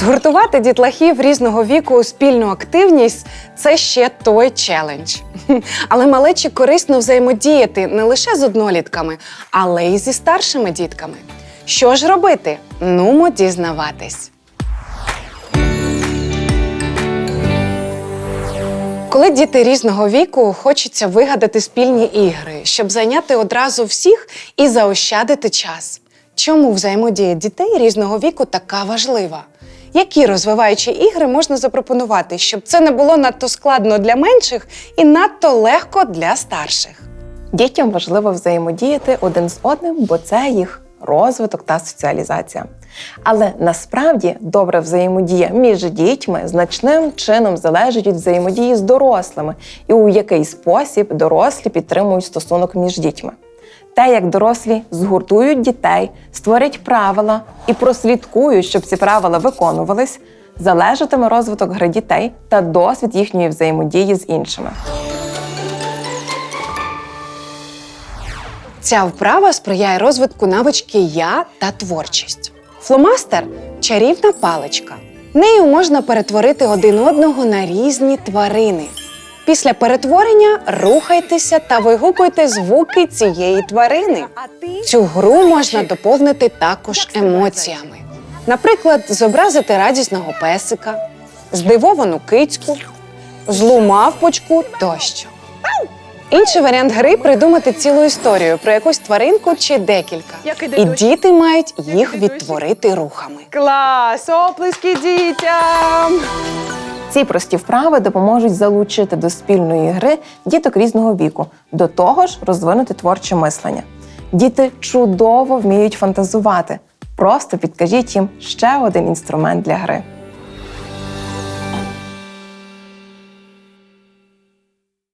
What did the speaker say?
Згуртувати дітлахів різного віку у спільну активність це ще той челендж. Але малечі корисно взаємодіяти не лише з однолітками, але й зі старшими дітками. Що ж робити? Нумо дізнаватись. Коли діти різного віку, хочеться вигадати спільні ігри, щоб зайняти одразу всіх і заощадити час. Чому взаємодія дітей різного віку така важлива? Які розвиваючі ігри можна запропонувати, щоб це не було надто складно для менших і надто легко для старших? Дітям важливо взаємодіяти один з одним, бо це їх розвиток та соціалізація. Але насправді добра взаємодія між дітьми значним чином залежить від взаємодії з дорослими і у який спосіб дорослі підтримують стосунок між дітьми. Те, як дорослі згуртують дітей, створять правила і прослідкують, щоб ці правила виконувались, залежатиме розвиток гри дітей та досвід їхньої взаємодії з іншими. Ця вправа сприяє розвитку навички я та творчість. Фломастер чарівна паличка. Нею можна перетворити один одного на різні тварини. Після перетворення рухайтеся та вигукуйте звуки цієї тварини. Цю гру можна доповнити також емоціями. Наприклад, зобразити радісного песика, здивовану кицьку, злу мавпочку тощо. Інший варіант гри придумати цілу історію про якусь тваринку чи декілька. І діти мають їх відтворити рухами. Клас! Оплески дітям! Ці прості вправи допоможуть залучити до спільної гри діток різного віку, до того ж розвинути творче мислення. Діти чудово вміють фантазувати. Просто підкажіть їм ще один інструмент для гри.